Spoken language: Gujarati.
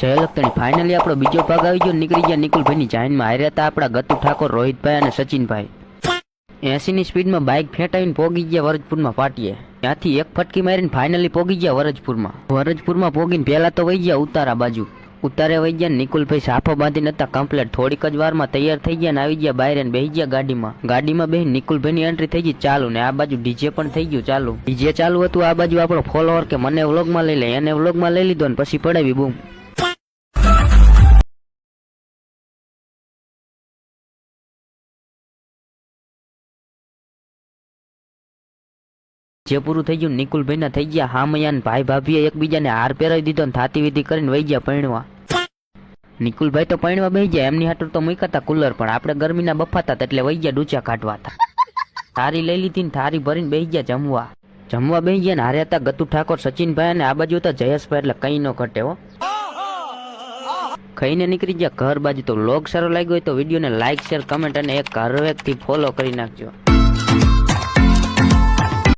જય લખતણી ફાઇનલી આપણો બીજો ભાગ આવી ગયો નીકળી ગયા નિકુલભાઈની જાઈનમાં હાર્યા હતા આપણા ગતુ ઠાકોર રોહિતભાઈ અને સચિનભાઈ. એસી ની સ્પીડમાં બાઇક ફેંટાવીને પોગી ગયા વરજપુરમાં પાટીએ. ત્યાંથી એક ફટકી મારીને ફાઇનલી પોગી ગયા વરજપુરમાં. વરજપુરમાં પોગીને પહેલા તો વહી ગયા ઉતારા બાજુ. ઉતારે વહી ગયા નિકુલભાઈ સાફો બાંધીને હતા કમ્પ્લેટ. થોડીક જ વારમાં તૈયાર થઈ ગયા ને આવી ગયા બહાર ને બેસી ગયા ગાડીમાં. ગાડીમાં બેસી નિકુલભાઈની એન્ટ્રી થઈ ગઈ ચાલુ ને આ બાજુ ડીજે પણ થઈ ગયું ચાલુ. ડીજે ચાલુ હતું, આ બાજુ આપણો ફોલોવર કે મને વ્લોગમાં લઈ લે, એને વ્લોગમાં લઈ લીધો ને પછી પડાવી, બૂમ. જે પૂરું થઈ ગયું નિકુલભાઈ ના થઈ ગયા હામયાન ભાઈ ભાભીએ એકબીજાને હાર પહેરાવી દીધો ને થાતી વિધિ કરીને વહી ગયા પૈણવા નિકુલભાઈ તો પૈણવા બેહી ગયા, એમની હાટુર તો મૂકાતા કુલર, પણ આપણે ગરમીના બફાતા એટલે વહી ગયા ડૂચા કાઢવા હતા થારી લઈ લીધી ને થારી ભરીને બેહી ગયા જમવા. જમવા બેહી ગયા ને હારે હતા ગતુ ઠાકોર, સચિનભાઈ અને આ બાજુ હતા જયેશભાઈ, એટલે કઈ નો ઘટે હો. ખાઈને નીકળી ગયા, ઘર બાજુ તો લોગ સારો લાગ્યો હોય તો વિડીયોને લાઇક શેર કમેન્ટ અને એક ઘર વ્યક્તિ ફોલો કરી નાખજો.